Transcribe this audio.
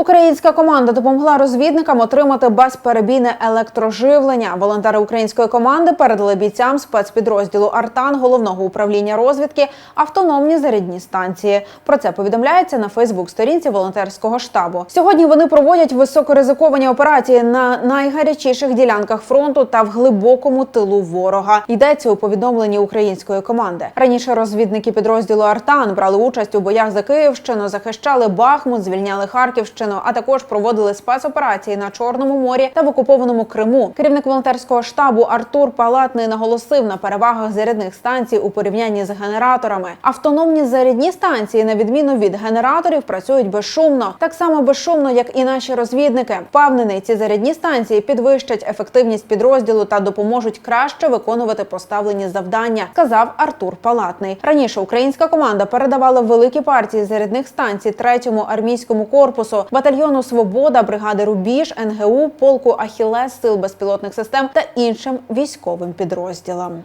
Українська команда допомогла розвідникам отримати безперебійне електроживлення. Волонтери української команди передали бійцям спецпідрозділу Артан головного управління розвідки автономні зарядні станції. Про це повідомляється на Фейсбук-сторінці волонтерського штабу. Сьогодні вони проводять високоризиковані операції на найгарячіших ділянках фронту та в глибокому тилу ворога. Йдеться у повідомленні української команди. Раніше розвідники підрозділу Артан брали участь у боях за Київщину, захищали Бахмут, звільняли Харківщину, а також проводили спецоперації на Чорному морі та в окупованому Криму. Керівник волонтерського штабу Артур Палатний наголосив на перевагах зарядних станцій у порівнянні з генераторами. Автономні зарядні станції, на відміну від генераторів, працюють безшумно, так само безшумно, як і наші розвідники. Впевнений, ці зарядні станції підвищать ефективність підрозділу та допоможуть краще виконувати поставлені завдання, сказав Артур Палатний. Раніше українська команда передавала великі партії зарядних станцій третьому армійському корпусу, батальйону Свобода, бригади Рубіж, НГУ, полку Ахілес, сил безпілотних систем та іншим військовим підрозділам.